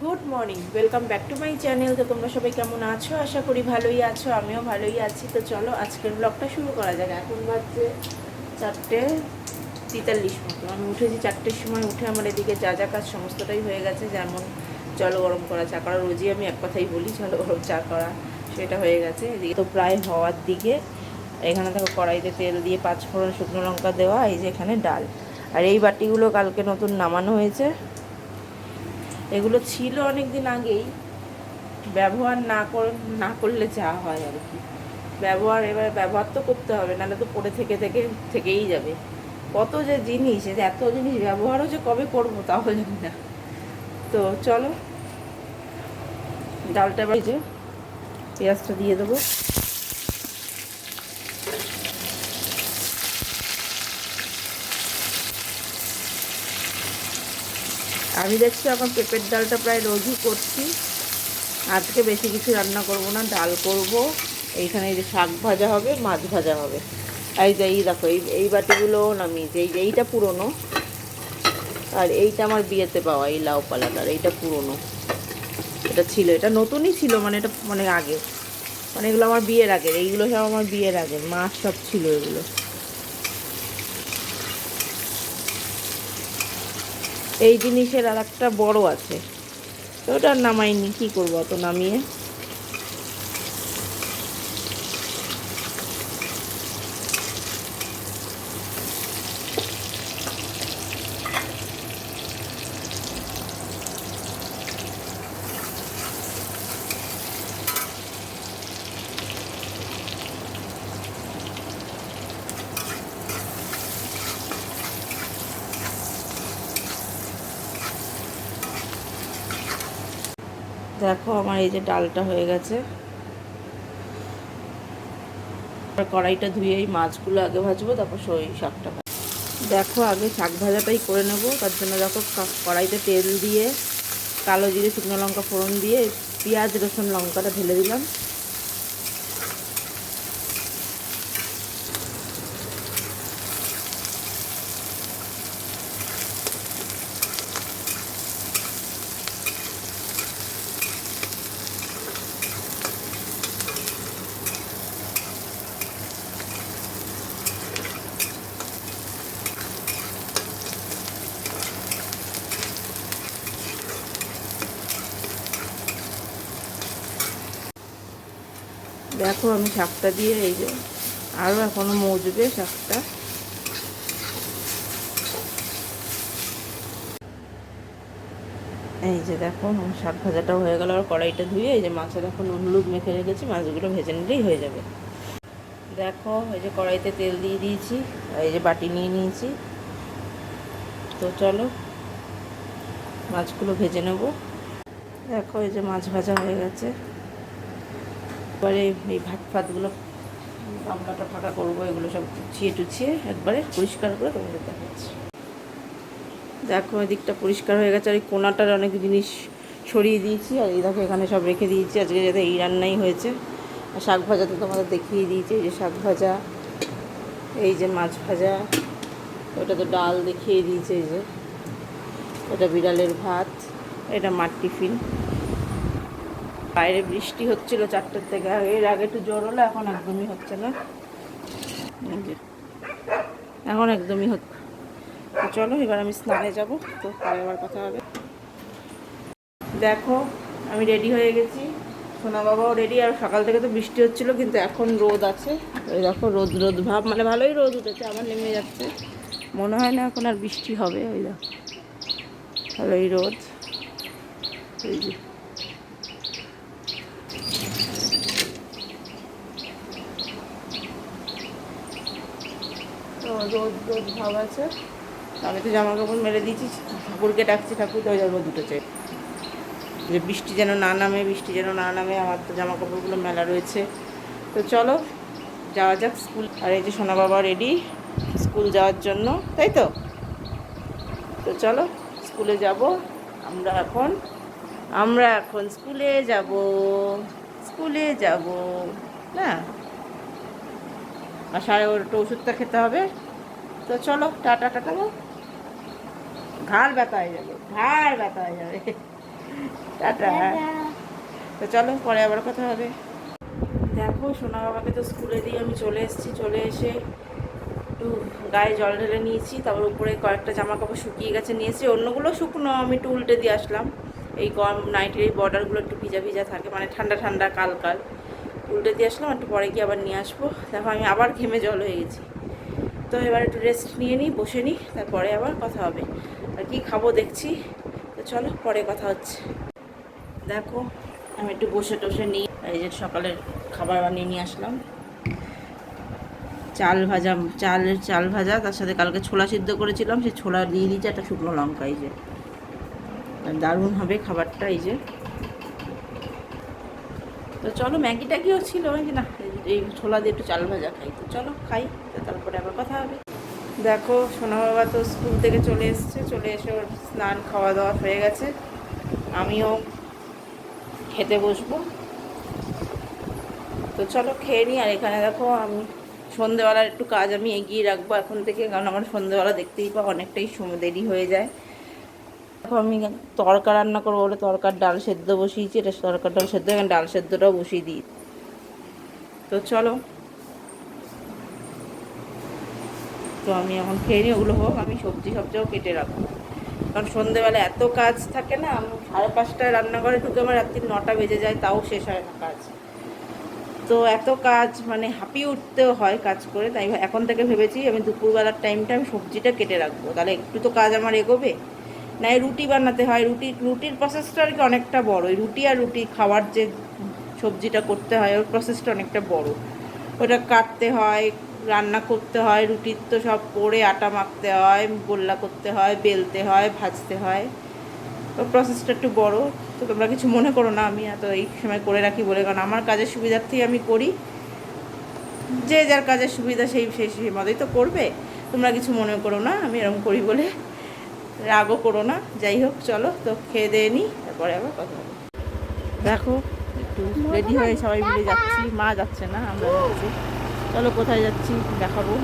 Good morning welcome back to my channel তো তোমরা সবাই কেমন আছো? আশা করি ভালোই আছো, আমিও ভালোই আছি। তো চলো, আজকের ব্লগটা শুরু করা যাক। এখন বাজছে চারটে তেতাল্লিশ মতো। আমি উঠেছি চারটের সময়, উঠে আমার এদিকে যা যা কাজ সমস্তটাই হয়ে গেছে। যেমন জল গরম করা, চা করা, রোজই আমি এক কথাই বলি, জল গরম, চা করা, সেটা হয়ে গেছে। এদিকে তো প্রায় হওয়ার দিকে। এখানে দেখো কড়াইতে তেল দিয়ে পাঁচ ফোড়ন শুকনো লঙ্কা দেওয়া, এই যে এখানে ডাল। আর এই বাটিগুলো কালকে নতুন নামানো হয়েছে। এগুলো ছিল অনেক দিন আগেই। ব্যবহার না কর, না করলে যা হয় আর কি। ব্যবহার এবার ব্যবহার তো করতে হবে, নাহলে তো পড়ে থেকে থেকে, থেকেই যাবে। কত যে জিনিস এত জিনিস ব্যবহারও যে কবে করব তাও জানি না। তো চলো, ডালটা এই যে, পেঁয়াজটা দিয়ে দেবো। আমি দেখছি এখন পেঁপের ডালটা প্রায় রোজই করছি। আজকে বেশি কিছু রান্না করব না, ডাল করব। এইখানে এই যে শাক ভাজা হবে, মাছ ভাজা হবে। এই যে, এই দেখো, এই এই বাটিগুলো নামিয়েছি এই যে, এইটা পুরনো। আর এইটা আমার বিয়েতে পাওয়া, এই লাউ পালাটার, এইটা পুরনো। এটা ছিল, এটা নতুনই ছিল মানে এটা মানে আগে। মানে এগুলো আমার বিয়ের আগের, এইগুলো সব আমার বিয়ের আগের, মাছ সব ছিল এগুলো। এই জিনিসের আর একটা বড় আছে। তো ওটা নামাইনি কী করব অত নামিয়ে? দেখো আমার এই যে ডালটা হয়ে গেছে। কড়াইটা ধুয়ে এই মাছগুলো আগে ভাজবো, তারপর সই শাকটা দেখো আগে শাক ভাজাটাই করে নেব, তার জন্য দেখো কড়াইতে তেল দিয়ে, কালো জিরে, শুকনো লঙ্কা ফোড়ন দিয়ে, পেঁয়াজ, রসুন, লঙ্কাটা ঢেলে দিলাম। দেখো আমি শাকটা দিয়ে এই যে আরও এখনও মজবে শাকটা। এই যে দেখো, শাক ভাজাটা হয়ে গেল, আর কড়াইটা ধুয়ে এই যে মাছের এখন হলুদ মেখে রেখেছি, মাছগুলো ভেজে নিলেই হয়ে যাবে। দেখো, এই যে কড়াইতে তেল দিয়ে দিয়েছি এই যে বাটি নিয়ে নিয়েছি। তো চলো, মাছগুলো ভেজে নেব। দেখো, এই যে মাছ ভাজা হয়ে গেছে। এবারে এই ভাত ফাতগুলো গামলাটা ফাঁকা করব, এগুলো সব গুছিয়ে টুছিয়ে একবারে পরিষ্কার করে তোমাদের দেখাচ্ছি। দেখো, এদিকটা পরিষ্কার হয়ে গেছে, আর এই কোনাটার অনেক জিনিস ছড়িয়ে দিয়েছি, আর এই দেখো, এখানে সব রেখে দিয়েছি। আজকে যাতে এই রান্নাই হয়েছে। আর শাক ভাজা তো তোমাদের দেখিয়ে দিয়েছি, এই যে শাক ভাজা, এই যে মাছ ভাজা, ওটা তো ডাল দেখিয়ে দিয়েছে, এই যে। এটা বিড়ালের ভাত, এটা মার টিফিন। বাইরে বৃষ্টি হচ্ছিল চারটের থেকে। এর আগে একটু জোর হলো, এখন একদমই হচ্ছে না। এখন একদমই হচ্ছে চলো, এবার আমি স্নানে যাব, তো পরে আবার কথা হবে। দেখো, আমি রেডি হয়ে গেছি। সোনা বাবাও রেডি, আর সকাল থেকে তো বৃষ্টি হচ্ছিল, কিন্তু এখন রোদ আছে। ওই দেখো, রোদ রোদ ভাব মানে ভালোই রোদ উঠেছে, আবার নেমে যাচ্ছে। মনে হয় না এখন আর বৃষ্টি হবে ওই দেখো। ভালোই রোদ। এই যে। তো রোদ রোদ ভাব আছে। আমি তো জামা কাপড় মেলে দিয়েছি, ঠাকুরকে ডাকছি, ঠাকুর তো রোদ উঠেছে যে বৃষ্টি যেন না নামে, বৃষ্টি যেন না নামে, আমার তো জামা কাপড়গুলো মেলা রয়েছে। তো চলো, যাওয়া যাক স্কুল। আর এই যে সোনা বাবা রেডি স্কুল যাওয়ার জন্য, তাই তো? তো চলো, স্কুলে যাব। আমরা এখন আমরা এখন স্কুলে যাব। স্কুলে যাব না? আর সাড়ে বারোটা ওষুধটা খেতে হবে। তো চলো টাটা টাটা গো ঘাড় ব্যথা হয়ে যাবে ঘাড় ব্যথা হয়ে যাবে। টাটা। তো চলো পরে আবার কথা হবে। দেখো সোনা বাবাকে তো স্কুলে দিয়ে আমি চলে এসেছি চলে এসে একটু গায়ে জল ঢেলে নিয়েছি তারপর উপরে কয়েকটা জামা কাপড় শুকিয়ে গেছে নিয়েছি অন্যগুলো শুকনো আমি একটু উল্টে দিয়ে আসলাম। এই গরম নাইটের এই বর্ডারগুলো একটু ভিজা ভিজা থাকে মানে ঠান্ডা ঠান্ডা কাল কাল। উল্টে দিয়ে আসলাম, একটু পরে গিয়ে আবার নিয়ে আসব। দেখো আমি আবার ঘেমে জল হয়ে গেছি। তো এবার একটু রেস্ট নিয়ে নিই বসে নিই তারপরে আবার কথা হবে। আর কি খাব দেখছি। তো চলো, পরে কথা হচ্ছে। দেখো, আমি একটু বসে টসে নিই। এই যে সকালের খাবার বানিয়ে নিয়ে আসলাম। চাল ভাজা, চালের চাল ভাজা, তার সাথে কালকে ছোলা সিদ্ধ করেছিলাম সেই ছোলা দিয়ে দিয়েছে একটা শুকনো লঙ্কা এই যে। দারুণ হবে খাবারটা, এই যে। তো চলো, ম্যাগি ট্যাগিও ছিল যে না, এই- ছোলা দিয়ে একটু চাল ভাজা খাই। তো চলো, খাই, তো তারপরে আবার কথা হবে। দেখো সোনা বাবা তো স্কুল থেকে চলে এসছে, চলে এসে ওর স্নান খাওয়া দাওয়া হয়ে গেছে। আমিও খেতে বসবো। তো চলো, খেয়ে নিই। আর এখানে দেখো, আমি সন্ধেবেলার একটু কাজ আমি এগিয়ে রাখব এখন থেকে, কারণ আমার সন্ধেবেলা দেখতেই পাও অনেকটাই দেরি হয়ে যায়। দেখো আমি তরকা রান্না করব বলে তরকার ডাল সেদ্ধ বসিয়েছি, এটা তরকার ডাল সেদ্ধ, এখানে ডাল সেদ্ধটাও বসিয়ে দিই। তো চলো। তো আমি এখন খেয়ে নিই, ওগুলো হোক, আমি সবজি সবজিও কেটে রাখব। কারণ সন্ধেবেলা এত কাজ থাকে না, আমি সাড়ে পাঁচটায় রান্নাঘরে ঢুকে আমার রাত্রি নটা বেজে যায়, তাও শেষ হয় না কাজ। তো এত কাজ মানে হাঁপিয়ে উঠতেও হয় কাজ করে, তাই এখন থেকে ভেবেছি আমি দুপুরবেলার টাইমটা আমি সবজিটা কেটে রাখব। তাহলে একটু তো কাজ আমার এগোবে। না রুটি বানাতে হয়। রুটি, রুটির প্রসেসটা আর কি অনেকটা বড়। রুটি আর রুটি খাওয়ার যে সবজিটা করতে হয়, ওর প্রসেসটা অনেকটা বড়। ওটা কাটতে হয়, রান্না করতে হয়, রুটির তো সব পরে আটা মাখতে হয়, গোল্লা করতে হয়, বেলতে হয়, ভাজতে হয়। ওর প্রসেসটা একটু বড়। তো তোমরা কিছু মনে করো না, আমি এত এই সময় করে রাখি বলে। কারণ আমার কাজের সুবিধার্থেই আমি করি। যে যার কাজের সুবিধা সেই সেই মতোই তো করবে। তোমরা কিছু মনে করো না, আমি এরকম করি বলে রাগও করো না, যাই হোক, চলো, তো খেয়ে দিয়ে নিই তারপরে আবার কথা বলো দেখো, একটু রেডি হয়ে সবাই মিলে যাচ্ছি, মা যাচ্ছে না, আমরা যাচ্ছি। চলো, কোথায় যাচ্ছি, দেখাবো।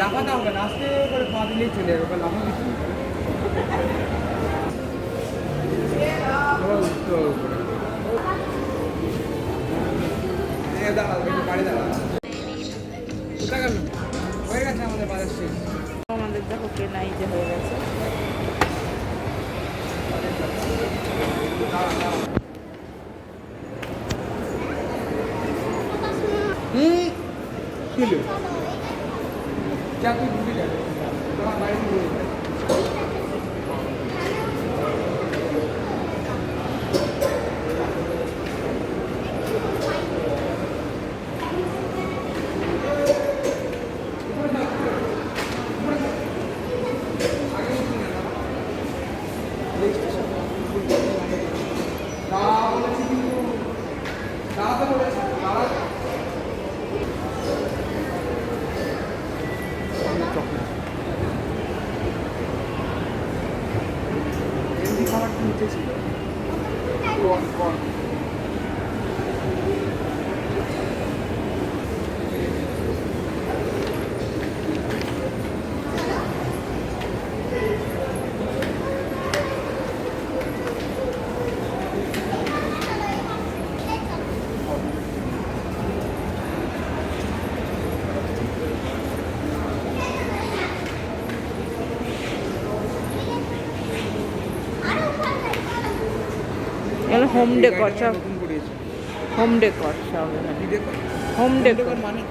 লাফাতে হবে না আস্তে করে পা দিলেই চলে যাবে ওকে লাফা কিছু উঠতে হবে উপরে। এ দাঁড়াও একটু বাড়ি দাঁড়াও কি হলো? যা তুই ঢুকে যাবে তোমার বাড়ি নিয়ে যাবে। দাঁড়াতে বলেছে দাঁড়াতে এমনি খাবার নিচে ছিল কর্ন এগুলো হোম ডেকর সব হোম ডেকর সব হোম ডেকর মানে?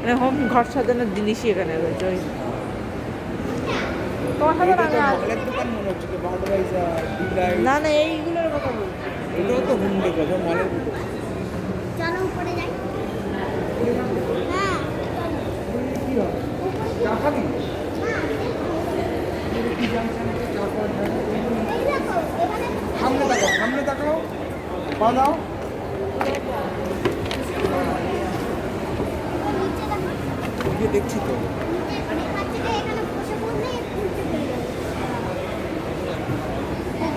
মানে হোম ঘর সাজানোর জিনিসই এখানে রয়েছে ওই। মনে না না এইগুলোর কথা বলছি। এটাও তো হোম ডেকো সব মলের চলো উপরে যাই। হ্যাঁ। চা খাবি? হ্যাঁ। সামনে সামনে তাকাও পা দাও। দেখছি তো নিচে অনেক বাচ্চারা এখানে বসে পড়লে উঠতে পেরে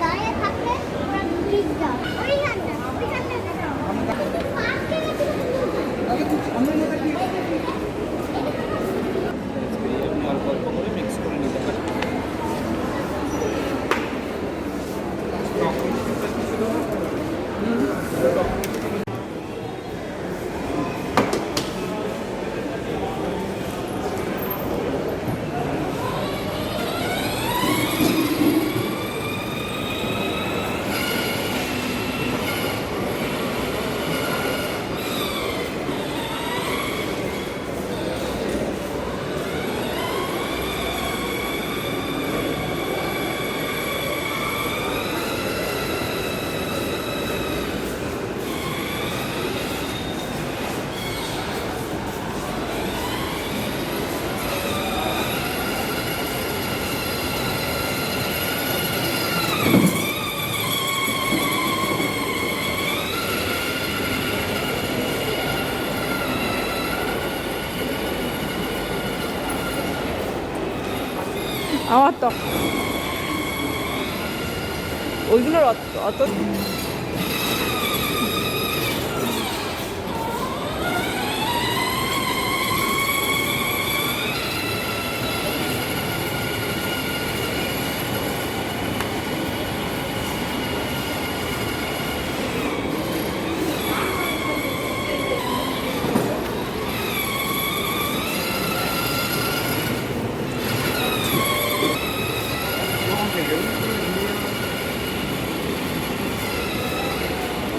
দাঁড়িয়ে থাকলে ওরা ব্রিজ দাও ওইখানটা ওইখানটা দেখো সামনে তাকাও পার্কে গেছিল তাহলে তুই সামনে না তাকিয়ে অল্প অল্প করে মিক্স করে নিতে পারি আমার তো ওইগুলোর অত অত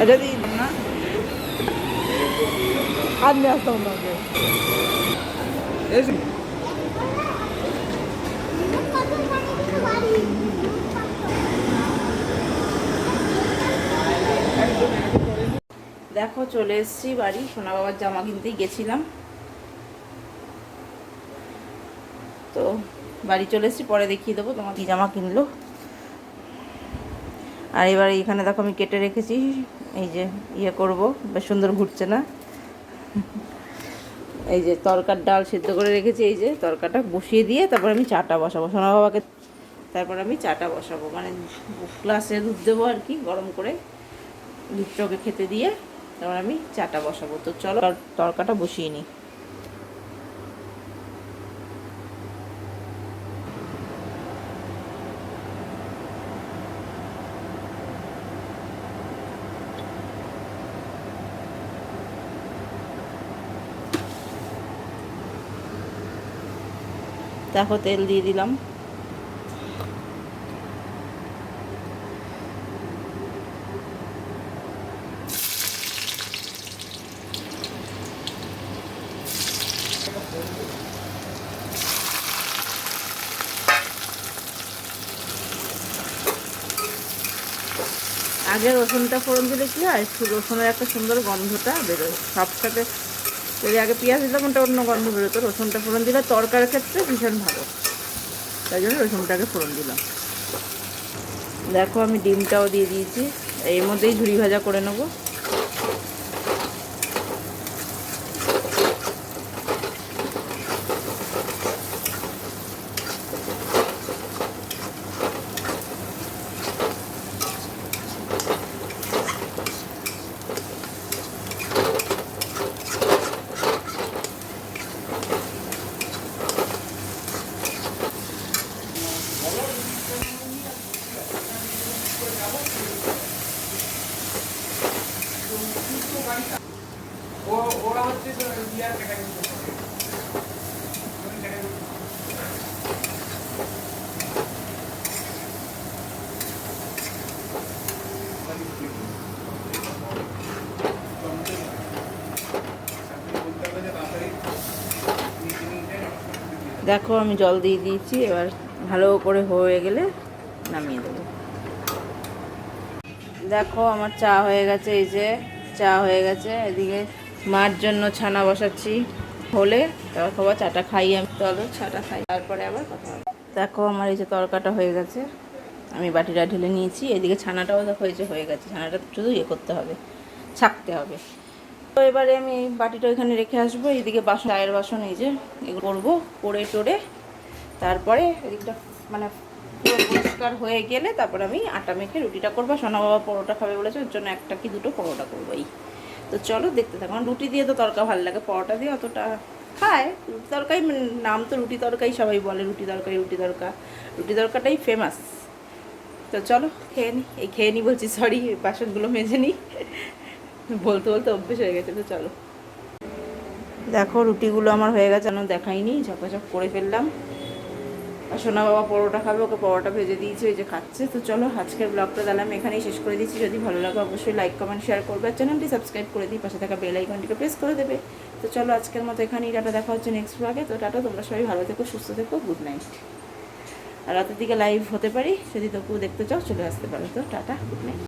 যদি না দেখো, চলে এসেছি বাড়ি। সোনা বাবার জামা কিনতেই গেছিলাম। তো বাড়ি চলে এসেছি, পরে দেখিয়ে দেবো তোমার কি জামা কিনলো। আর এবার এখানে দেখো আমি কেটে রেখেছি। এই যে ইয়ে করব, বেশ সুন্দর ঘুরছে না। এই যে তরকার ডাল সেদ্ধ করে রেখেছি, এই যে তরকাটা বসিয়ে দিয়ে তারপর আমি চাটা বসাবো। সোনা বাবাকে তারপর আমি চাটা বসাবো। মানে গ্লাসে দুধ দেবো আর কি, গরম করে দুধটাকে খেতে দিয়ে তারপর আমি চাটা বসাবো। তো চলো তর- তরকাটা বসিয়ে নিই। দেখো তেল দিয়ে দিলাম। আগে রসুনটা ফোড়ন দিলে কি হয়? রসুনের একটা সুন্দর গন্ধটা বেরোয়। সব সাথে যদি আগে পেঁয়াজ দিতাম, ওটা অন্য গন্ধ বেরোতো। রসুনটা ফোড়ন দিলে তরকার ক্ষেত্রে ভীষণ ভালো। তাই জন্য রসুনটাকে ফোড়ন দিলাম। দেখো আমি ডিমটাও দিয়ে দিয়েছি। এর মধ্যেই ঝুড়ি ভাজা করে নেব। দেখো, আমি জল দিয়ে দিয়েছি, এবার ভালো করে হয়ে গেলে নামিয়ে দেবো। দেখো, আমার চা হয়ে গেছে, এই যে চা হয়ে গেছে। এদিকে মার জন্য ছানা বসাচ্ছি। হলে তারপর খাবার চাটা খাই আমি। চলো, চাটা খাই। তারপরে আবার কথা হবে। দেখো, আমার এই যে তরকাটা হয়ে গেছে। আমি বাটিটা ঢেলে নিয়েছি। এদিকে ছানাটাও যে হয়ে গেছে। ছানাটা শুধু ইয়ে করতে হবে, ছাকতে হবে। তো এবারে আমি এই বাটিটা ওইখানে রেখে আসব, এইদিকে বাসন, চায়ের বাসন এই যে এগুলো করব, করে টোরে। তারপরে এদিকটা মানে পুরো পরিষ্কার হয়ে গেলে তারপরে আমি আটা মেখে রুটিটা করব। সোনা বাবা পরোটা খাবে বলেছে, ওর জন্য একটা কি দুটো পরোটা করব এই। তো চলো দেখতে থাকো। রুটি দিয়ে তো তরকা ভালো লাগে, পরোটা দিয়ে অতটা খায়। রুটি তরকারি মানে নাম তো রুটি তরকারি সবাই বলে, রুটি তরকারি, রুটি তরকা। রুটি তরকাটাই ফেমাস তো চলো, খেয়ে নিই এই খেয়ে নিই বলছি সরি বাসনগুলো মেজে নিই বলতে বলতে অভ্যেস হয়ে গেছে, তো চলো। দেখো, রুটিগুলো আমার হয়ে গেছে আমি দেখাইনি, ঝপাঝপ করে ফেললাম। আর সোনা বাবা পরোটা খাবে, ওকে পরোটা ভেজে দিয়েছে, ওই যে খাচ্ছে। তো চলো, আজকের ব্লগটা তাহলে আমি এখানেই শেষ করে দিচ্ছি। যদি ভালো লাগে, অবশ্যই লাইক কমেন্ট শেয়ার করবে। আর চ্যানেলটি সাবস্ক্রাইব করে দিই, পাশে থাকা বেল আইকনটিকে প্রেস করে দেবে। তো চলো, আজকের মতো এখানেই, টাটা, দেখা হচ্ছে নেক্সট ব্লগে তো টাটা, তোমরা সবাই ভালো থেকো, সুস্থ থেকো গুড নাইট আর রাতের দিকে লাইভ হতে পারি, যদি তবুও দেখতে চাও, চলে আসতে পারো। তো টাটা গুড নাইট